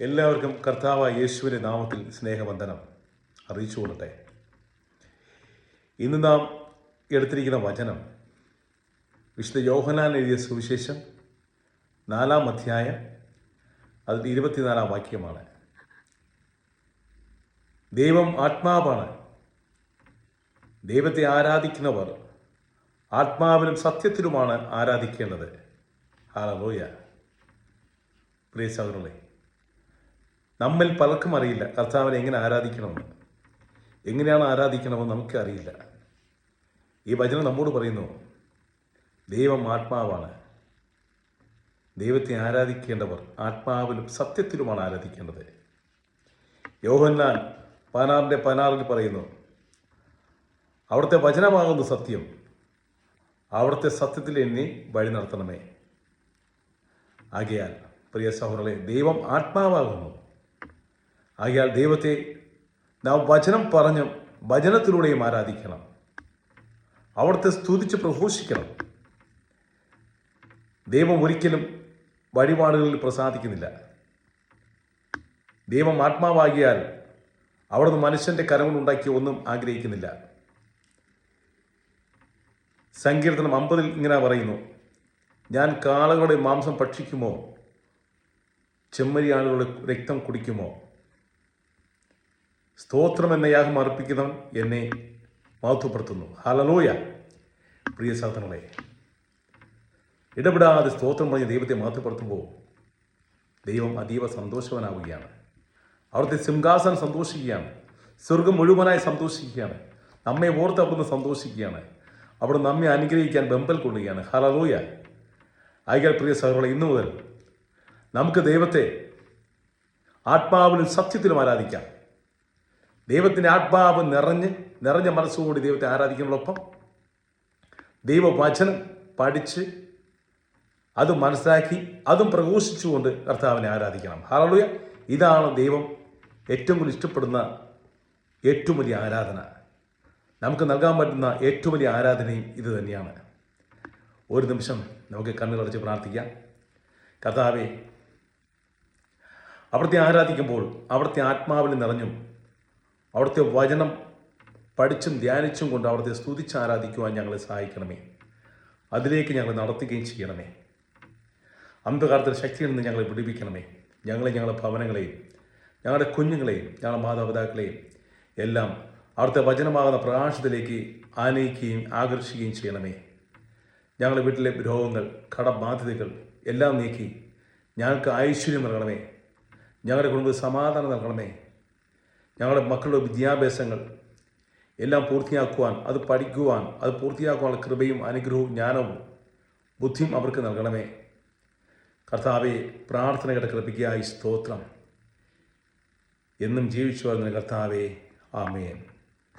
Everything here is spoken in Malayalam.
എല്ലാവർക്കും കർത്താവ് യേശുവിന്റെ നാമത്തിൽ സ്നേഹവന്ദനം. അറിയിച്ചു കൊള്ളട്ടെ. ഇന്ന് നാം എടുത്തിരിക്കുന്ന വചനം വിശുദ്ധ യോഹനാൻ എഴുതിയ സുവിശേഷം നാലാം അധ്യായം അതിൽ ഇരുപത്തിനാലാം വാക്യമാണ്. ദൈവം ആത്മാവാണ്. ദൈവത്തെ ആരാധിക്കുന്നവർ ആത്മാവിനും സത്യത്തിലുമാണ് ആരാധിക്കേണ്ടത്. ഹാലലോയ പ്രിയ സഹോദരങ്ങളെ നമ്മിൽ പലർക്കും അറിയില്ല. കർത്താവിനെ എങ്ങനെ ആരാധിക്കണമെന്ന്. എങ്ങനെയാണ് ആരാധിക്കണമെന്ന് നമുക്ക് അറിയില്ല. ഈ വചനം നമ്മോട് പറയുന്നു ദൈവം ആത്മാവാണ്. ദൈവത്തെ ആരാധിക്കേണ്ടവർ ആത്മാവിലും സത്യത്തിലുമാണ് ആരാധിക്കേണ്ടത്. യോഹന്നാൻ പതിനാറിന്റെ പതിനാറിൽ പറയുന്നു അവിടുത്തെ വചനമാകുന്നു സത്യം. അവിടുത്തെ സത്യത്തിൽ എന്നെ വഴി നടത്തണമേ. ആകയാൽ പ്രിയ സഹോദരങ്ങളെ ദൈവം ആത്മാവാകുന്നു. ആകയാൽ ദൈവത്തെ നാം വചനം പറഞ്ഞും വചനത്തിലൂടെയും ആരാധിക്കണം. അവിടുത്തെ സ്തുതിച്ച് പ്രഘോഷിക്കണം. ദൈവം ഒരിക്കലും വഴിപാടുകളിൽ പ്രസാദിക്കുന്നില്ല. ദൈവം ആത്മാവാകിയാൽ അവിടുന്ന് മനുഷ്യന്റെ കരങ്ങളുണ്ടാക്കി ഒന്നും ആഗ്രഹിക്കുന്നില്ല. സങ്കീർത്തനം അമ്പതിൽ ഇങ്ങനെ പറയുന്നു ഞാൻ കാളകളുടെ മാംസം ഭക്ഷിക്കുമോ? ചെമ്മരിയാളുകളുടെ രക്തം കുടിക്കുമോ? സ്തോത്രം എന്ന യാഗം അർപ്പിക്കുന്നവൻ എന്നെ മഹത്വപ്പെടുത്തുന്നു ഹലലോയ പ്രിയ സാധനങ്ങളെ ഇടപെടാതെ സ്തോത്രം പറഞ്ഞ് ദൈവത്തെ മഹത്വപ്പെടുത്തുമ്പോൾ ദൈവം അതീവ സന്തോഷവനാവുകയാണ്. അവിടുത്തെ സിംഹാസനം സന്തോഷിക്കുകയാണ്. സ്വർഗം മുഴുവനായി സന്തോഷിക്കുകയാണ്. നമ്മെ ഓർത്ത് അവിടുന്ന് സന്തോഷിക്കുകയാണ്. അവിടെ നമ്മെ അനുഗ്രഹിക്കാൻ ബെമ്പൽ കൊള്ളുകയാണ്. ഹലലൂയ ആയിക്കാൽ പ്രിയ സഹോദരങ്ങളെ ഇന്നു മുതൽ നമുക്ക് ദൈവത്തെ ആത്മാവിലും സത്യത്തിലും ആരാധിക്കാം. ദൈവത്തിന്റെ ആത്മാവ് നിറഞ്ഞ് നിറഞ്ഞ മനസ്സുകൂടി ദൈവത്തെ ആരാധിക്കുന്നതോടൊപ്പം ദൈവവചനം പഠിച്ച് അത് മനസ്സിലാക്കി അതും പ്രഘോഷിച്ചുകൊണ്ട് കർത്താവിനെ ആരാധിക്കണം. ഹലലുയ ഇതാണ് ദൈവം ഏറ്റവും കൂടുതൽ ഇഷ്ടപ്പെടുന്ന ഏറ്റവും വലിയ ആരാധന. നമുക്ക് നൽകാൻ പറ്റുന്ന ഏറ്റവും വലിയ ആരാധനയും ഇത് തന്നെയാണ്. ഒരു നിമിഷം നമുക്ക് കണ്ണുകളടച്ച് പ്രാർത്ഥിക്കാം. കർത്താവെ അവിടുത്തെ ആരാധിക്കുമ്പോൾ അവിടുത്തെ ആത്മാവിൽ നിറഞ്ഞും അവിടുത്തെ വചനം പഠിച്ചും ധ്യാനിച്ചും കൊണ്ട് അവിടുത്തെ സ്തുതിച്ച് ആരാധിക്കുവാൻ ഞങ്ങളെ സഹായിക്കണമേ. അതിലേക്ക് ഞങ്ങൾ നടത്തുകയും ചെയ്യണമേ. അന്ധകാലത്തിൽ ശക്തിയിൽ നിന്ന് ഞങ്ങളെ പിടിപ്പിക്കണമേ ഞങ്ങളെ ഞങ്ങളുടെ ഭവനങ്ങളെയും ഞങ്ങളുടെ കുഞ്ഞുങ്ങളെയും ഞങ്ങളുടെ മാതാപിതാക്കളെയും എല്ലാം അവിടുത്തെ വചനമാകുന്ന പ്രകാശത്തിലേക്ക് ആനയിക്കുകയും ആകർഷിക്കുകയും ചെയ്യണമേ. ഞങ്ങളുടെ വീട്ടിലെ രോഗങ്ങൾ കടബാധ്യതകൾ എല്ലാം നീക്കി ഞങ്ങൾക്ക് ഐശ്വര്യം നൽകണമേ. ഞങ്ങളുടെ കുടുംബത്തിൽ സമാധാനം നൽകണമേ. ഞങ്ങളുടെ മക്കളുടെ വിദ്യാഭ്യാസങ്ങൾ എല്ലാം പൂർത്തിയാക്കുവാൻ അത് പഠിക്കുവാൻ അത് പൂർത്തിയാക്കുവാനുള്ള കൃപയും അനുഗ്രഹവും ജ്ഞാനവും ബുദ്ധിയും അവർക്ക് നൽകണമേ. കർത്താവെ പ്രാർത്ഥനയുടെ കൃപയ്ക്കായി സ്തോത്രം. എന്നും ജീവിച്ചു വരുന്ന കർത്താവേ ആമേൻ.